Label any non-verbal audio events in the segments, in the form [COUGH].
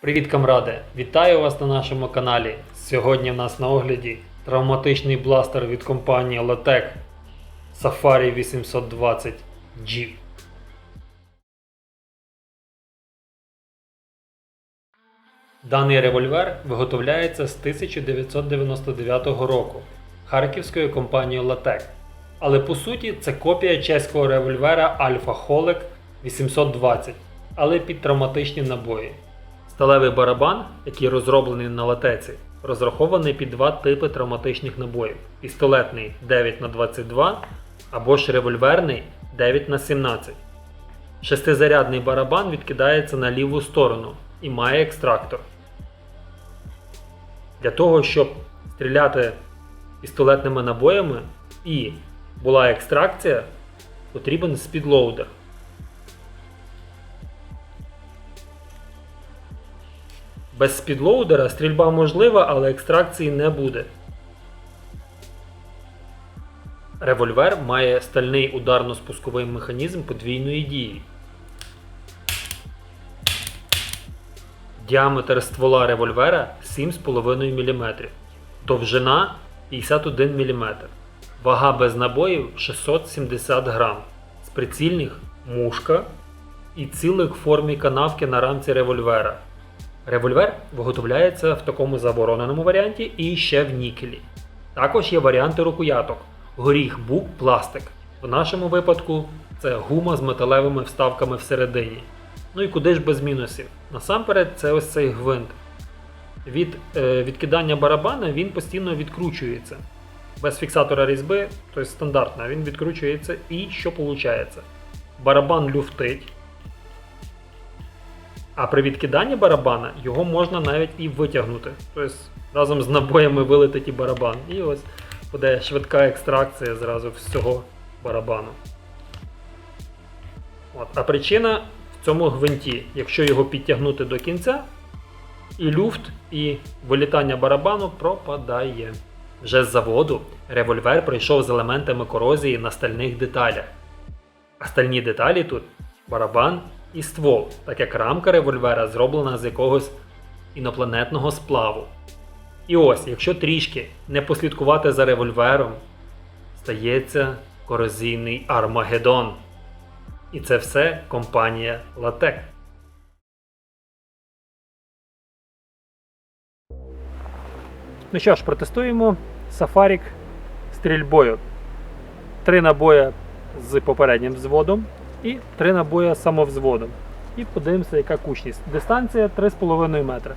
Привіт, камради! Вітаю вас на нашому каналі. Сьогодні в нас на огляді травматичний бластер від компанії Lotec Safari 820G. Даний револьвер виготовляється з 1999 року харківською компанією Lotec. Але по суті це копія чеського револьвера Alpha Holic 820, але під травматичні набої. Сталевий барабан, який розроблений на латеці, розрахований під два типи травматичних набоїв: пістолетний 9х22 або ж револьверний 9х17. Шестизарядний барабан відкидається на ліву сторону і має екстрактор. Для того, щоб стріляти пістолетними набоями і була екстракція, потрібен спідлоудер. Без спідлоудера стрільба можлива, але екстракції не буде. Револьвер має стальний ударно-спусковий механізм подвійної дії. Діаметр ствола револьвера 7,5 мм. Довжина 51 мм. Вага без набоїв 670 г. З прицільних мушка і цілих в формі канавки на рамці револьвера. Револьвер виготовляється в такому забороненому варіанті і ще в нікелі. Також є варіанти рукояток: горіх, бук, пластик. В нашому випадку це гума з металевими вставками всередині. Ну і куди ж без мінусів? Насамперед, це ось цей гвинт. Від е, відкидання барабана він постійно відкручується. Без фіксатора різьби, тобто стандартно, він відкручується і що виходить? Барабан люфтить. А при відкиданні барабана його можна навіть і витягнути. Тобто разом з набоями вилетить і барабан. І ось буде швидка екстракція зразу всього барабану. От. А причина в цьому гвинті. Якщо його підтягнути до кінця, і люфт, і вилітання барабану пропадає. Вже з заводу револьвер прийшов з елементами корозії на стальних деталях. А стальні деталі тут барабан і ствол, так як рамка револьвера зроблена з якогось інопланетного сплаву. І ось, якщо трішки не послідкувати за револьвером, стається корозійний Армагеддон. І це все компанія Латек. Ну що ж, протестуємо сафарік стрільбою. Три набої з попереднім взводом і три набої самовзводом. І подивимося, яка кучність. Дистанція 3,5 метри.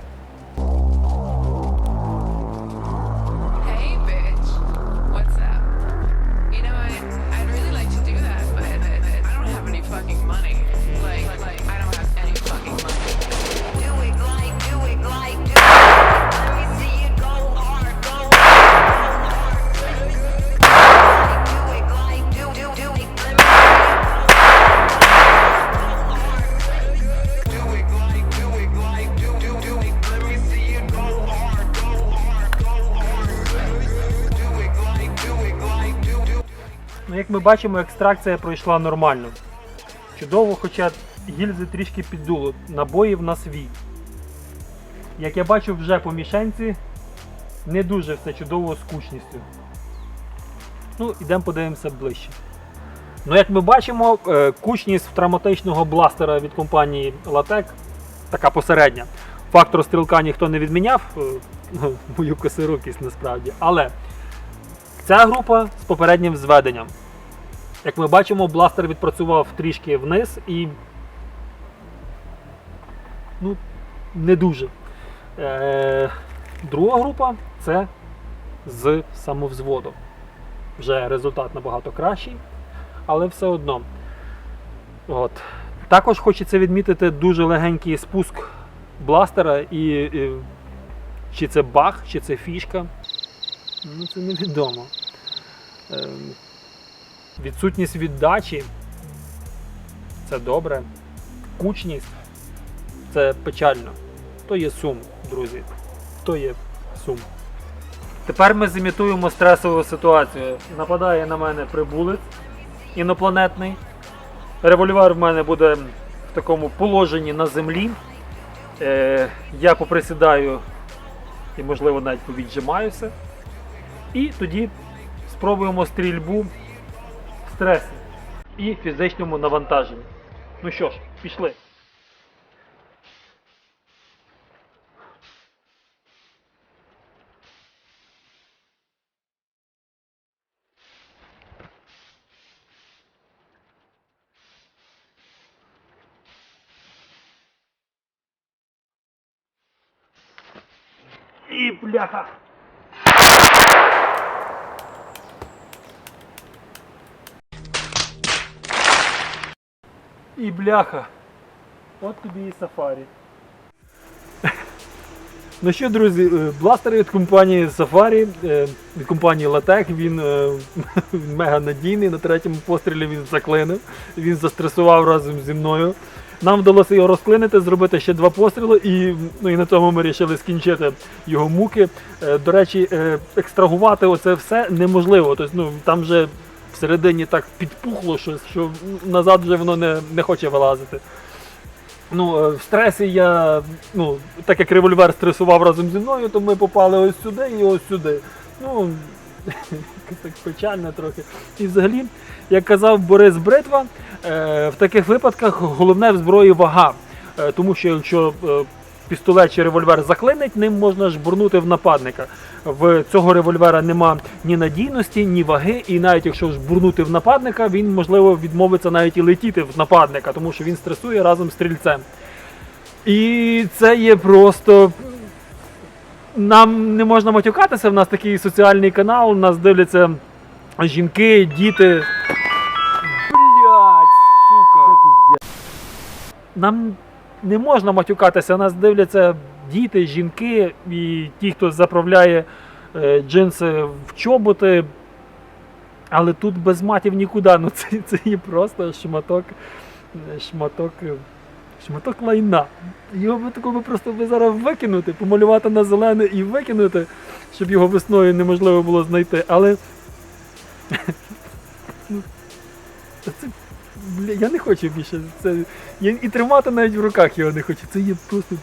Ми бачимо, екстракція пройшла нормально. Чудово, хоча гільзи трішки піддуло. Набоїв на свій. Як я бачу вже по мішенці, не дуже все чудово з кучністю. Ну, ідемо подивимося ближче. Ну, як ми бачимо, е, кучність травматичного бластера від компанії Latec така посередня. Фактор стрілка ніхто не відміняв, е, [LAUGHS] мою косирукість насправді. Але Ця група з попереднім зведенням. Як ми бачимо, бластер відпрацював трішки вниз і ну, не дуже. Е, друга група це з самовзводом. Вже результат набагато кращий, але все одно. От. Також хочеться відмітити дуже легенький спуск бластера, і, і чи це баг, чи це фішка. Ну, це невідомо. Відсутність віддачі це добре. Кучність це печально. То є сум, друзі. То є сум. Тепер ми зімітуємо стресову ситуацію. Нападає на мене прибулець інопланетний. Револьвер в мене буде в такому положенні на землі. Е, я поприсідаю і, можливо, навіть повіджимаюся. І тоді спробуємо стрільбу стресі і фізичному навантаженні. Ну що ж, пішли. Бляха. І бляха. От тобі і сафарі. Ну що, друзі, е, бластер від компанії Safari, е, від компанії Latec, він, е, [LAUGHS] мега надійний. На третьому пострілі він заклинив, він застресував разом зі мною. Нам вдалося його розклинити, зробити ще два постріли, і, ну, і на тому ми вирішили скінчити його муки. До речі, екстрагувати оце все неможливо. Тобто, ну, там вже всередині так підпухло щось, що назад вже воно не, не хоче вилазити. Ну, е, в стресі я, ну, так як револьвер стресував разом зі мною, то ми попали ось сюди і ось сюди. Ну, [LAUGHS] так печально трохи. І взагалі, як казав Борис Бритва, е, в таких випадках головне в зброї вага. Е, тому що якщо пістолет чи револьвер заклинить, ним можна жбурнути в нападника. В цього револьвера нема ні надійності, ні ваги, і навіть якщо жбурнути в нападника, він можливо відмовиться навіть і летіти в нападника, тому що він стресує разом з стрільцем. І це є просто. Нам не можна матюкатися, в нас такий соціальний канал, нас дивляться жінки, діти. Блять, сука. Нам не можна матюкатися, нас дивляться діти, жінки і ті, хто заправляє е, джинси в чоботи. Але тут без матів нікуди. Ну це, це є просто шматок. Шматок. Шматок лайна. Його би такого просто би зараз викинути, помалювати на зелене і викинути, щоб його весною неможливо було знайти. Але. [LAUGHS] Ну, це, бля, я не хочу більше. Це, я і тримати навіть в руках його не хочу. Це є просто